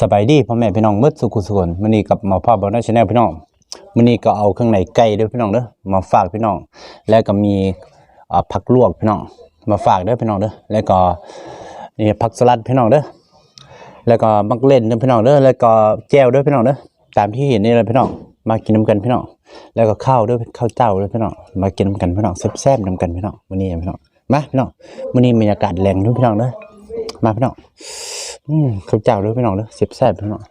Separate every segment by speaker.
Speaker 1: สบายดีพ่อแม่พี่น้องมืดสุขุสุขนมื้อนี้กับหมอภาพบอลชแนลพี่น้องมื้อนี้ก็เอาเครื่องในไก่ด้อพี่น้องเด้อมาฝากพี่น้อง แล้วก็มีผักลวกพี่น้องมาฝากเด้อพี่น้องเด้อแล้วก็นี่ผักสลัดพี่น้องเด้อแล้วก็มักเล่นเด้อพี่น้องเด้อแล้วก็แจวเด้อพี่น้องเด้อตามที่เห็นนี่เลยพี่น้องมากินน้ำกันพี่น้องแล้วก็ข้าวด้อข้าวเจ้าด้อพี่น้องมากินน้ำกันพี่น้องแซ่บๆน้ำกันพี่น้องมื้อนี้พี่น้องมาพี่น้องมื้อนี้บรรยากาศแรงด้อพี่น้องเด้อ มาพี่น้องอืมข้าวเจ้าด้วยพี่น้องเด้อเสียบแซ่บพี่น้อง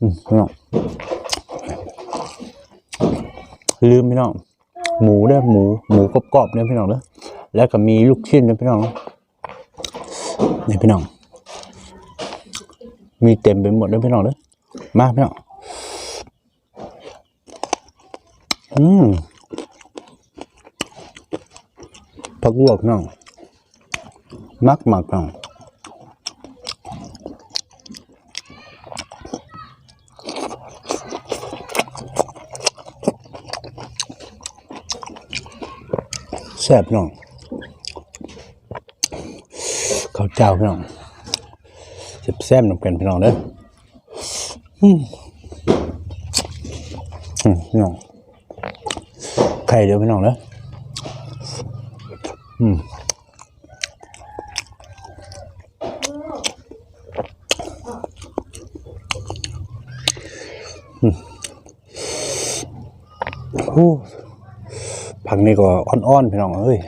Speaker 1: อืมพี่น้องลืมพี่น้องหมูเด้อหมูหมูกรอบๆเด้อพี่น้องเด้อแล้วก็มีลูกชิ้นเด้อพี่น้องนี่พี่น้อง มีเต็มไปหมดเด้อพี่น้องเด้อมาพี่น้องอืมผักลวกพี่น้อง มักมักพี่น้องแซ่บน้องข้าวเจ้าพี่น้องแซ่บแซ่บน้ำกันพี่น้องเด้ออืมอืมพี่น้องไข่เดียวพี่น้องเด้อมอืมโอ้ ผัก นี่ก็อ่อนๆพี่น้องเอ้ย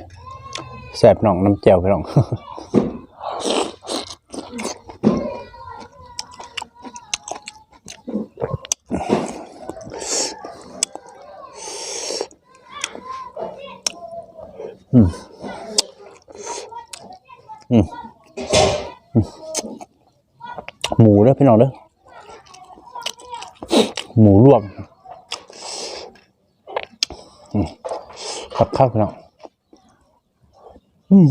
Speaker 1: แซ่บน้องน้ำแจ่วพี่น้องอืมอืมอืมหมูเด้อพี่น้องเด้อหมูลวก กับข้าวพี่น้องอืม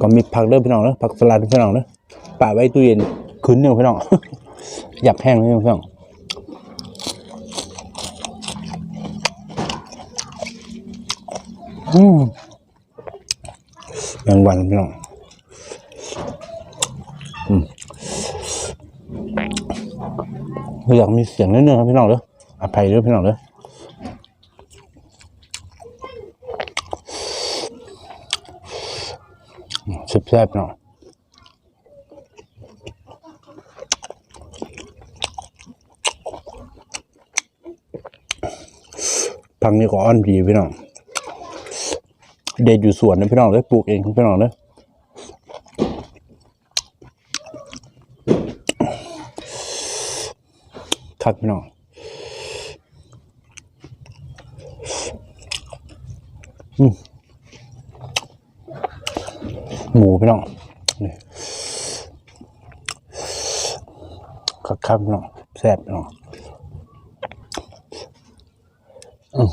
Speaker 1: ก็มีผักเด้อพี่น้องเด้อผักสลัดพี่น้องเด้อป่าไว้ตู้เย็นคืนหนึงพี่น้องอยากแห้งเลยพี่น้องอืมแมงวันพี่น้อง อยากมีเสียงนิดนึงครับพี่น้องเด้ออภัยเด้อพี่น้องเด้อแซ่บๆพี่น้องพังนี่ก็อ่อนดีพี่น้อง เด็ดอยู่สวนนะพี่น้องเด้อปลูกเองพี่น้องเด้อ คักพี่น้องหมูพี่น้องนี่คักคักพี่น้องแซ่บพี่น้องอืม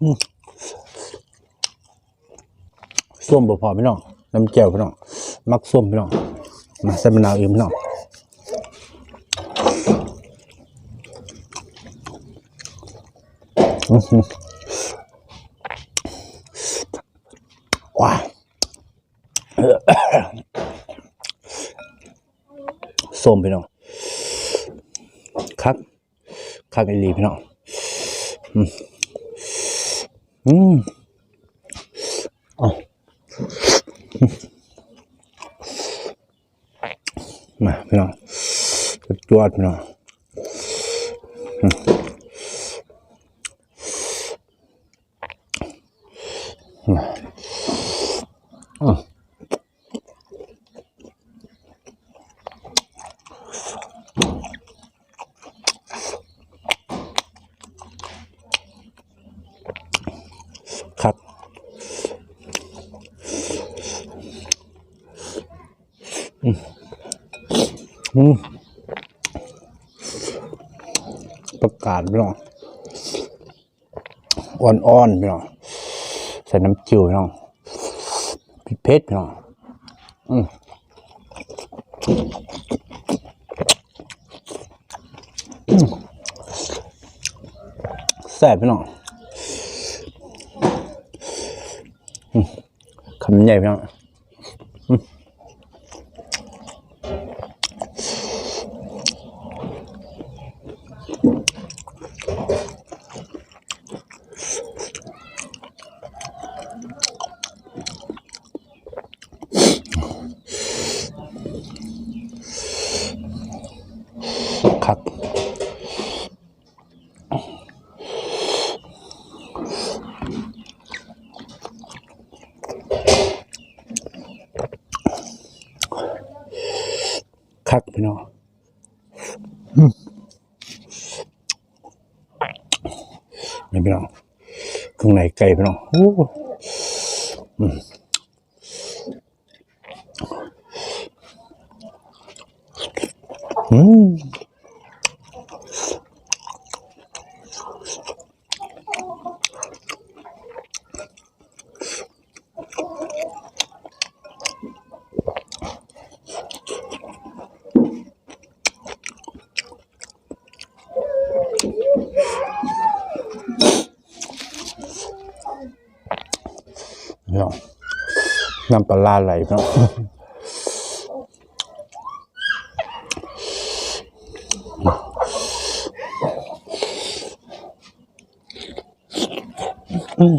Speaker 1: อืมส้มบ่พอพี่น้อง น้ำแจ่วพี่น้องมักส้มพี่น้องมาใส่มะนาวเองพี่น้องว้าวส้มพี่น้องคักคักอีหลีพี่น้องอืมอืม มาพี่น้อง จวดยอดพี่น้องอืมมาะมครับ อืมประกาศพี่น้องอ่อนๆพี่น้องใส่น้ำจิ้วพี่น้องพริกเผ็ดพี่น้องอืมแซ่บพี่น้องคำใหญ่พี่น้อง คักพี่น้องอืมนี่พี่น้องเครื่องในไก่พี่น้องโอ้อืม น้ำปลาร้าไหลพี่น้องอืม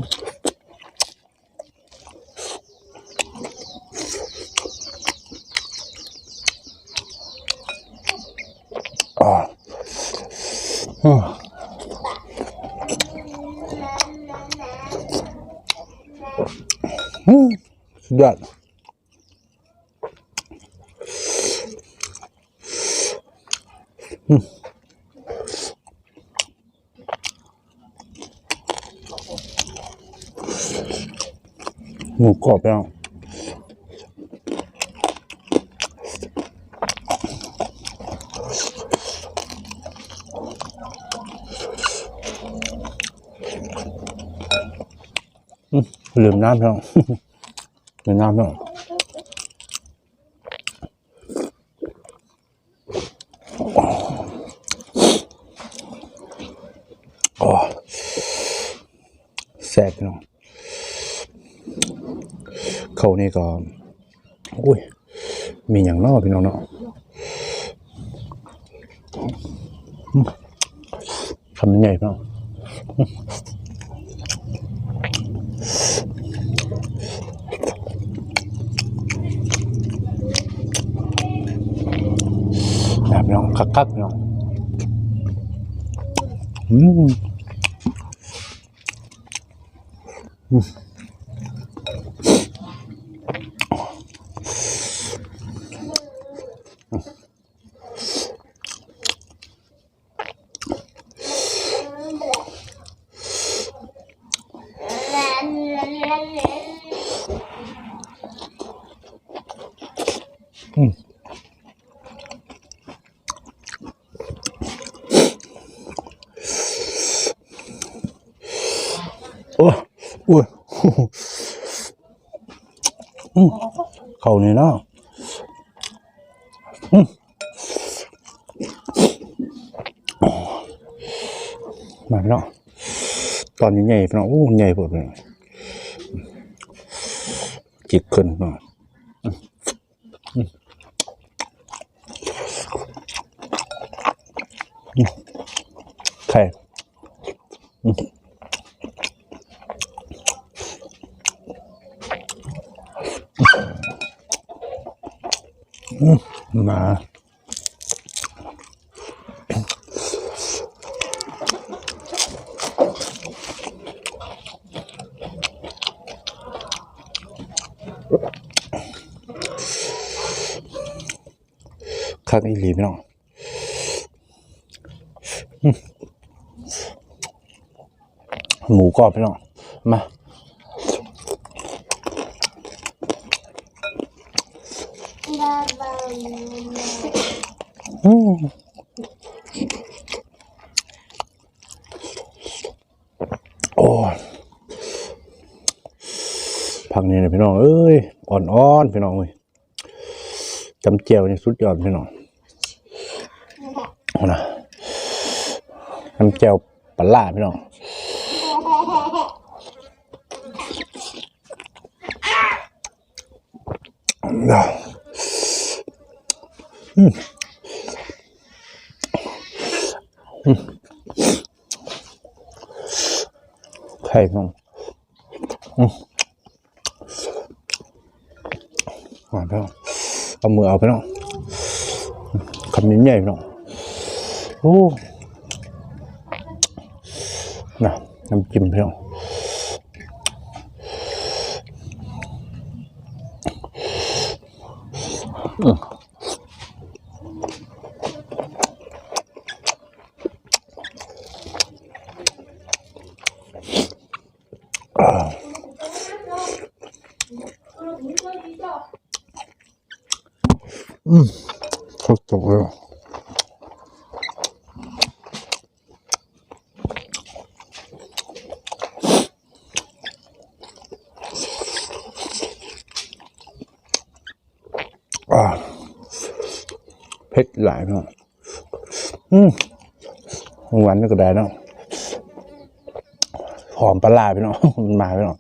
Speaker 1: อ่าอืมสุด ยอดอืมหมูกรอบพี่น้องอืมลืมน้ำพี่น้องลื มน้ำพี่น้องโอ้แซ่บพี่น้องเขานี่ก็อุ้ย มีอย่างนอกพี่น้องเนาะอืมคำใหญ่พี่น้องแบบพี่น้อง คักๆพี่น้องอืมอืมโอ้ยอุ้ยอืม เขานี่เนาะอืมมาพี่น้องตอนนี้ใหญ่พี่น้องโอ้ใหญ่ปวดเลยจิกขึ้นหน่อยอืมอืมอืมไข่ อืมมาคักอีหลีพี่น้องหมูกรอบพี่น้อง มา อืมโอ้ผักนี่นะพี่น้อง เอ้ย อ่อนๆ พี่น้องเอ้ยจำเจียวนี่สุดยอดพี่น้องนะจำเจียวปลาพี่น้องอะ ไข่พี่น้องอืมอ่าพี่น้อเอามือเอาพี่น้อคำนี้ใหญ่เน้อโอ้ น่ะ น้ำจิ้มพี่น้อ สดๆเลยอ่าเผ็ดหลายพี่ น้อมหวาได้เนาะหอมปลาร้าพี่น้องมันมาพี่น้อง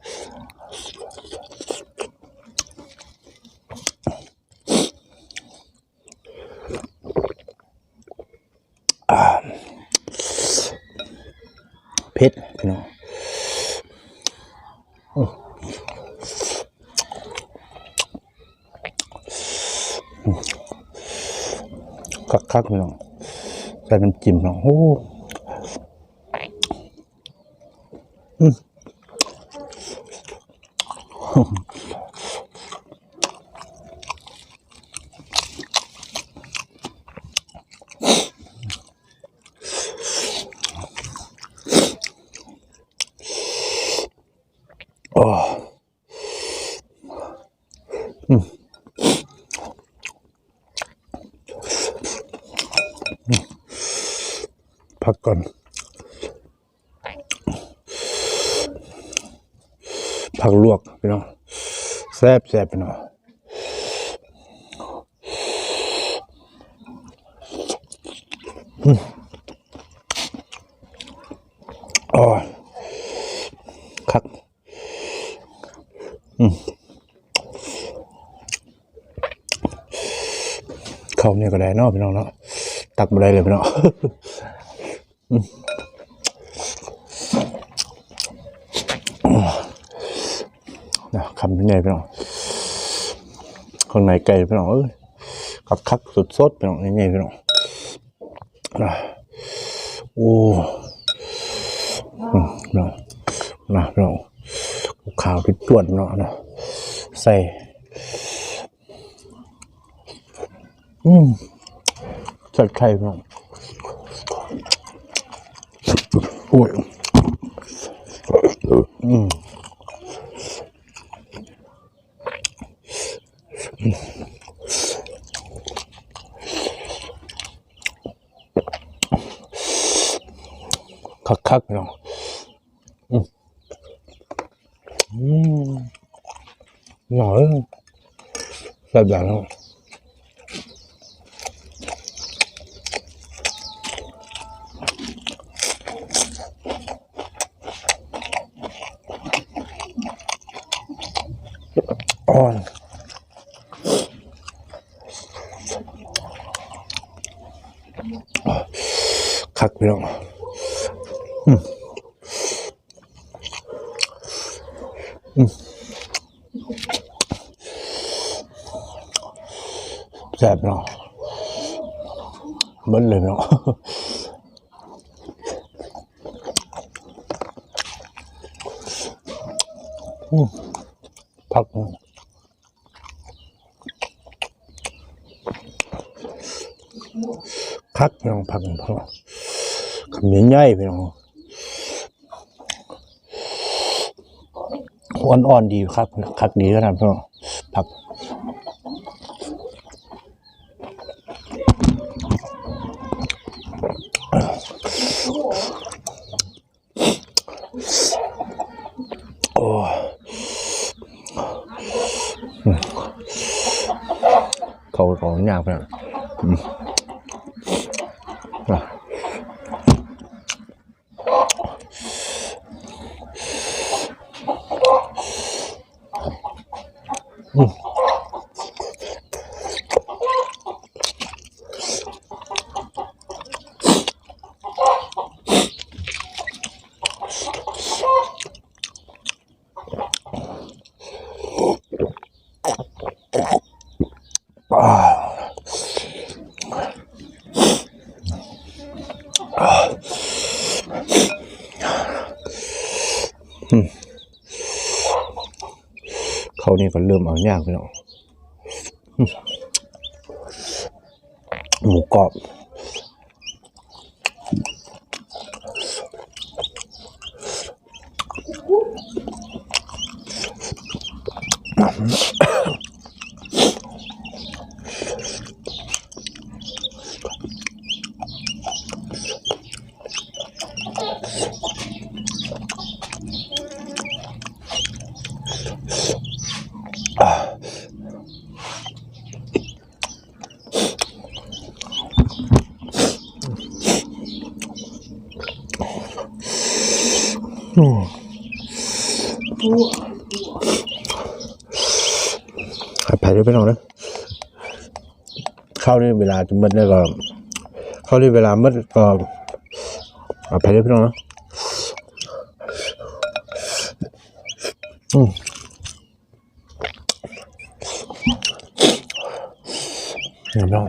Speaker 1: เผ็ดพี่น้องคักๆพี่น้องใส่น้ำจิ้มพี่น้องโอ้ ผักลวกพี่น้องแซ่บแซ่บพี่น้องอืมอ๋อคักอืมเขาเนี่ยก็ได้เนาะพี่น้องเนาะตักมาได้เลยพี่น้อง นะคำเป็นไงพี่น้องข้างในไก่พี่น้องเอ้ยคักคักสุดสดพี่น้องนี่พี่น้องโอ้อืมพี่น้องนะพี่น้องขาวที่ตรวจเนาะนะใส่อืมจัดไข่พี่น้องโอ้ยอืม คักคักๆพี่น้องอืมอื มหน่อยแบบแบบนั้นอ่อนคักพี่ อ่อนอ่อคำนี้ง่ายพี่น้องอ่อนๆดีครับคักดีขนาดพี่น้องพักโอ้เขาของยากไปอะ นี่ก็เริ่มเอายากไปแล้วหมูกรอบ ไปด้วยไปน้องนะเข้านี่เวลาจะมืดเนี่ยก็เข้านี่เวลามืดก็อาไปด้วยพี่น้องนะอืมนี่พี่น้อง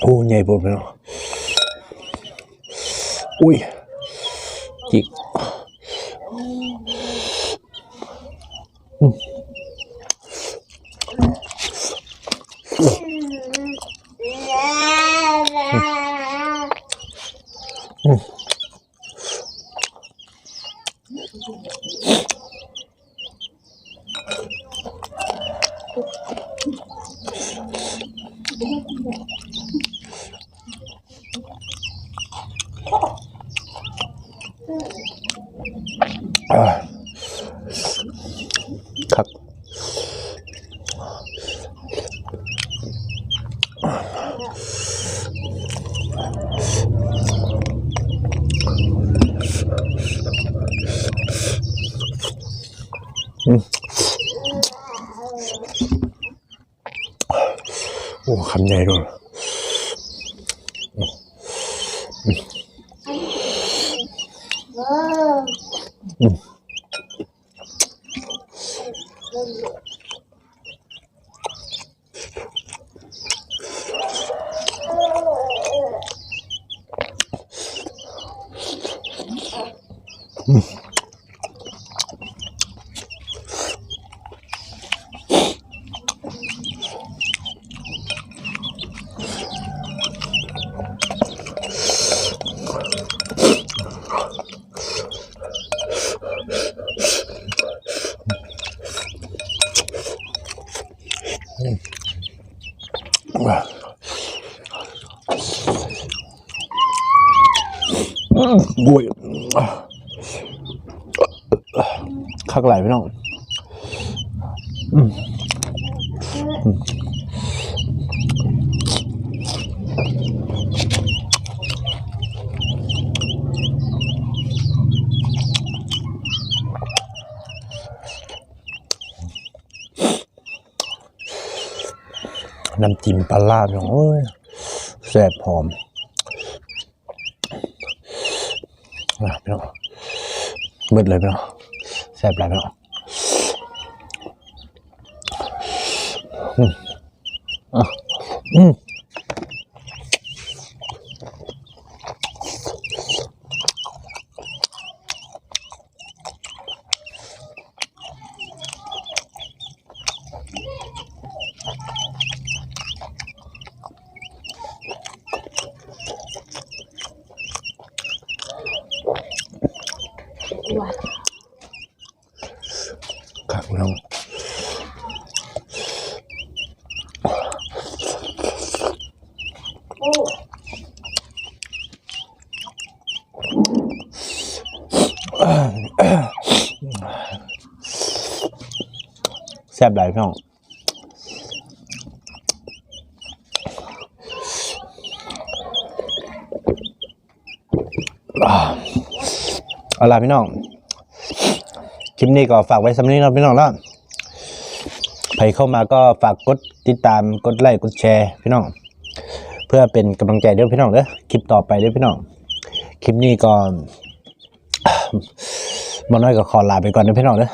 Speaker 1: โอ้ใหญ่ปวดพี่น้องอุ้ยจิก Thank you. อื อืมบวยคักไหลพี่น้องน้ำจิ้มปลาลาดพี่น้องโอ้ยแซ่บหอมอะพี่น้อง บิดเลยพี่น้องแซ่บหลายพี่น้องอืมอืม แซ่บหลายพี่น้องเอาล่ะพี่น้อง คลิปนี้ก็ฝากไว้สำหรับนี้นะพี่น้องแล้วใครเข้ามาก็ฝากกดติดตามกดไลค์กดแชร์พี่น้อง เพื่อเป็นกำลังใจเด้อพี่น้องเด้อคลิปต่อไปเด้อพี่น้อง คลิปนี้ก่อน บ่น้อยก็ขอลาไปก่อนนะพี่น้องเด้อ